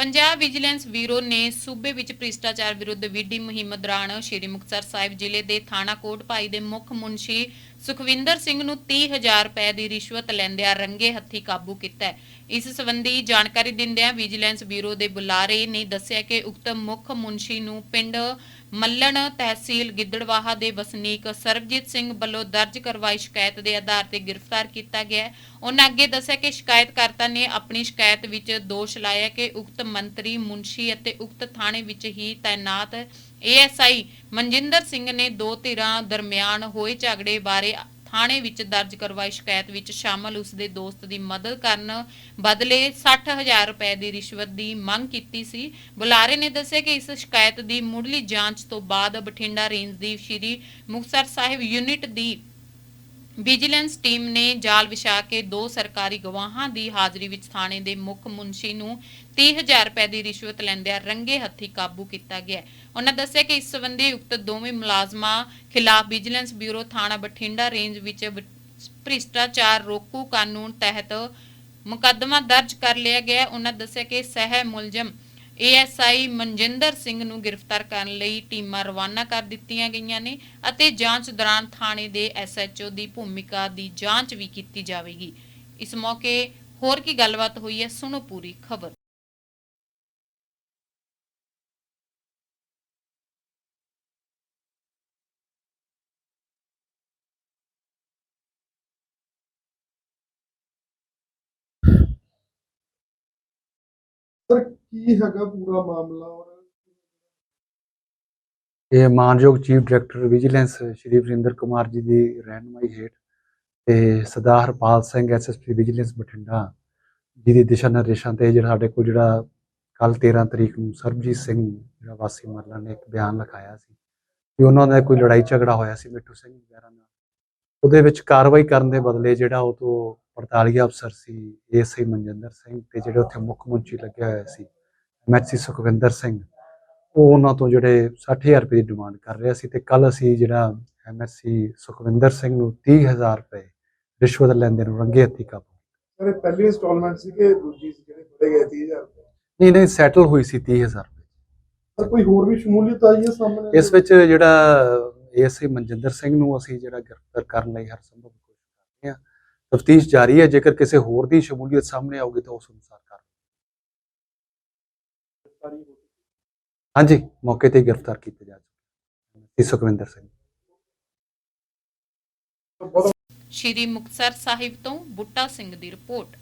Punjab vigilance bureau ਨੇ ਸੂਬੇ ਵਿੱਚ ਭ੍ਰਿਸ਼ਟਾਚਾਰ ਵਿਰੁੱਧ ਵਿੱਢੀ ਮੁਹਿੰਮ ਦੌਰਾਨ ਸ਼੍ਰੀ ਮੁਕਤਸਰ ਸਾਹਿਬ ਜ਼ਿਲ੍ਹੇ ਦੇ ਥਾਣਾ ਕੋਟ ਭਾਈ ਦੇ ਮੁੱਖ ਮੁਨਸ਼ੀ ਸੁਖਵਿੰਦਰ ਸਿੰਘ ਨੂੰ 30000 ਰੁਪਏ ਦੀ ਰਿਸ਼ਵਤ ਲੈਂਦਿਆਂ ਰੰਗੇ ਹੱਥੀ ਕਾਬੂ ਕੀਤਾ ਹੈ। ਇਸ ਸੰਬੰਧੀ ਜਾਣਕਾਰੀ ਦਿੰਦਿਆਂ ਵਿਜੀਲੈਂਸ ਬਿਊਰੋ ਦੇ ਬੁਲਾਰੇ ਨੇ ਦੱਸਿਆ ਕਿ ਉਕਤ ਮੁੱਖ ਮੁਨਸ਼ੀ ਨੂੰ ਪਿੰਡ ਮੱਲਣ ਤਹਿਸੀਲ ਗਿੱਦੜਵਾਹਾ ਦੇ ਵਸਨੀਕ ਸਰਬਜੀਤ ਸਿੰਘ ਵੱਲੋਂ ਦਰਜ ਕਰਵਾਈ ਸ਼ਿਕਾਇਤ ਦੇ ਆਧਾਰ ਤੇ ਗ੍ਰਿਫਤਾਰ ਕੀਤਾ ਗਿਆ ਹੈ। ਉਹਨਾਂ ਅੱਗੇ ਦੱਸਿਆ ਕਿ ਸ਼ਿਕਾਇਤਕਰਤਾ ਨੇ ਆਪਣੀ ਸ਼ਿਕਾਇਤ ਵਿੱਚ ਦੋਸ਼ ਲਾਇਆ ਕਿ ਉਕਤ ਮੰਤਰੀ, ਮੁਨਸ਼ੀ ਅਤੇ ਉਕਤ ਥਾਣੇ ਵਿੱਚ ਹੀ ਤਾਇਨਾਤ ਏਐਸਆਈ ਮਨਜਿੰਦਰ ਸਿੰਘ ਨੇ ਦੋ ਧਿਰਾਂ ਦਰਮਿਆਨ ਹੋਏ ਝਗੜੇ ਬਾਰੇ ਥਾਣੇ ਵਿੱਚ ਦਰਜ ਕਰਵਾਈ ਸ਼ਿਕਾਇਤ ਵਿੱਚ ਸ਼ਾਮਲ ਉਸ ਦੇ ਦੋਸਤ ਦੀ ਮਦਦ ਕਰਨ ਬਦਲੇ 60000 ਰੁਪਏ ਦੀ ਰਿਸ਼ਵਤ ਦੀ ਮੰਗ ਕੀਤੀ ਸੀ। ਬੁਲਾਰੇ ਨੇ ਦੱਸਿਆ ਕਿ ਇਸ ਸ਼ਿਕਾਇਤ ਦੀ ਮੁੱਢਲੀ ਜਾਂਚ ਤੋਂ ਬਾਅਦ ਬਠਿੰਡਾ ਰੇਂਜ ਦੀ ਸ਼੍ਰੀ ਮੁਕਤਸਰ ਸਾਹਿਬ ਯੂਨਿਟ ਦੀ ਵਿਜੀਲੈਂਸ ਟੀਮ ਨੇ ਜਾਲ ਵਿਛਾ ਕੇ ਦੋ ਸਰਕਾਰੀ ਗਵਾਹਾਂ ਦੀ ਹਾਜ਼ਰੀ ਵਿੱਚ ਥਾਣੇ ਦੇ ਮੁੱਖ ਮੁਨਸ਼ੀ ਨੂੰ 30000 ਰੁਪਏ ਦੀ ਰਿਸ਼ਵਤ ਲੈਂਦਿਆਂ ਰੰਗੇ ਹੱਥੀ ਕਾਬੂ ਕੀਤਾ ਗਿਆ ਹੈ। ਉਹਨਾਂ ਦੱਸਿਆ ਕਿ ਇਸ ਸੰਬੰਧੀ ਉਕਤ ਦੋਵੇਂ ਮੁਲਾਜ਼ਮਾਂ ਖਿਲਾਫ ਵਿਜੀਲੈਂਸ ਬਿਊਰੋ ਥਾਣਾ ਬਠਿੰਡਾ ਰੇਂਜ ਵਿੱਚ ਬ- ਭ੍ਰਿਸ਼ਟਾਚਾਰ ਰੋਕੂ ਕਾਨੂੰਨ ਤਹਿਤ ਮੁਕੱਦਮਾ ਦਰਜ ਕਰ ਲਿਆ ਗਿਆ ਹੈ। ਉਹਨਾਂ ਦੱਸਿਆ ਕਿ ਸਹਿ ਮੁਲਜ਼ਮ ਏਐਸਆਈ ਮਨਜਿੰਦਰ ਸਿੰਘ ਨੂੰ ਗ੍ਰਿਫਤਾਰ ਕਰਨ ਲਈ ਟੀਮਾਂ ਰਵਾਨਾ ਕਰ ਦਿੱਤੀਆਂ ਗਈਆਂ ਨੇ ਅਤੇ ਜਾਂਚ ਦੌਰਾਨ ਥਾਣੇ ਦੇ ਐਸਐਚਓ ਦੀ ਭੂਮਿਕਾ ਦੀ ਜਾਂਚ ਵੀ ਕੀਤੀ ਜਾਵੇਗੀ। ਇਸ ਮੌਕੇ ਹੋਰ ਕੀ ਗੱਲਬਾਤ ਹੋਈ ਹੈ, ਸੁਣੋ ਪੂਰੀ ਖਬਰ। ਸਰ ਕੀ ਹੈਗਾ ਪੂਰਾ ਮਾਮਲਾ ਔਰ ਇਹ ਮਾਨਯੋਗ chief director vigilance Shri Varinder Kumar ji ਦੀ ਰਹਿਨਮਾਈ ਹੇਠ ਤੇ ਸਰਦਾਰ ਹਰਪਾਲ ਸਿੰਘ ਐਸਐਸਪੀ ਵਿਜੀਲੈਂਸ ਬਠਿੰਡਾ ਜੀ ਦੀ ਦਿਸ਼ਾ ਨਿਰਦੇਸ਼ਾਂ ਤੇ ਜਿਹੜਾ ਸਾਡੇ ਕੋਲ ਜਿਹੜਾ ਕੱਲ 13 ਤਰੀਕ ਨੂੰ ਸਰਬਜੀਤ ਸਿੰਘ ਜਿਹੜਾ ਵਾਸੀ ਮਰਲਾ ਨੇ ਇੱਕ ਬਿਆਨ ਲਿਖਾਇਆ ਸੀ ਕਿ ਉਹਨਾਂ ਦਾ ਕੋਈ ਲੜਾਈ ਝਗੜਾ ਹੋਇਆ ਸੀ ਮਿੱਠੂ ਸਿੰਘ ਵਗੈਰਾ ਨਾਲ। ਉਹਦੇ ਵਿੱਚ ਕਾਰਵਾਈ ਕਰਨ ਦੇ ਬਦਲੇ ਜਿਹੜਾ ਉਹ ਤੋਂ ਪੜਤਾਲੀਆ ਅਫਸਰ ਸੀ ਏਐਸਆਈ ਮਨਜਿੰਦਰ ਸਿੰਘ ਤੇ ਜਿਹੜੇ ਉੱਥੇ ਮੁੱਖ ਮੰਤਰੀ ਲੱਗਿਆ ਹੋਇਆ ਸੀ ਐਮਐਚਸੀ ਸੁਖਵਿੰਦਰ ਸਿੰਘ। ਉਹ ਉਹਨਾਂ ਤੋਂ ਜਿਹੜੇ 60000 ਰੁਪਏ ਦੀ ਡਿਮਾਂਡ ਕਰ ਰਿਹਾ ਸੀ ਤੇ ਕੱਲ ਅਸੀਂ ਜਿਹੜਾ ਐਮਐਸਸੀ ਸੁਖਵਿੰਦਰ ਸਿੰਘ ਨੂੰ 30000 ਰੁਪਏ ਰਿਸ਼ਵਤ ਲੈਂਦੇ ਨੂੰ ਰੰਗੇ ਹੱਥੀ ਕਾਬੂ ਸਰ ਇਹ ਪਹਿਲੀ ਇੰਸਟਾਲਮੈਂਟ ਸੀ ਕਿ ਦੂਜੀ ਸੀ ਜਿਹੜੇ ਫੜੇ ਗਏ 30000 ਰੁਪਏ? ਨਹੀਂ ਨਹੀਂ ਸੈਟਲ ਹੋਈ ਸੀ 30000 ਰੁਪਏ। ਕੋਈ ਹੋਰ ਵੀ ਸ਼ਮੂਲੀਅਤ ਆਈ ਹੈ ਸਾਹਮਣੇ? ਇਸ ਵਿੱਚ ਜਿਹੜਾ ਏਐਸਆਈ ਮਨਜਿੰਦਰ ਸਿੰਘ ਨੂੰ ਅਸੀਂ ਜਿਹੜਾ ਗ੍ਰਿਫਤਾਰ ਕਰਨ ਲਈ ਹਰ ਸੰਭਵ ਕੋਸ਼ਿਸ਼ ਕਰ ਰਹੇ ਹਾਂ। ਤਫਤੀਸ਼ ਜਾਰੀ ਹੈ, ਜੇਕਰ ਕਿਸੇ ਹੋਰ ਦੀ ਸ਼ਮੂਲੀਅਤ ਸਾਹਮਣੇ ਆਊਗੀ ਤਾਂ ਉਸ ਅਨੁਸਾਰ ਕਰ ਹਾਂਜੀ, ਮੌਕੇ ਤੇ ਗ੍ਰਿਫਤਾਰ ਕੀਤੇ ਜਾ ਚੁੱਕੇ ਸੁਖਵਿੰਦਰ ਸਿੰਘ। ਸ਼੍ਰੀ ਮੁਕਤਸਰ ਸਾਹਿਬ ਤੋਂ ਬੁੱਟਾ ਸਿੰਘ ਦੀ ਰਿਪੋਰਟ।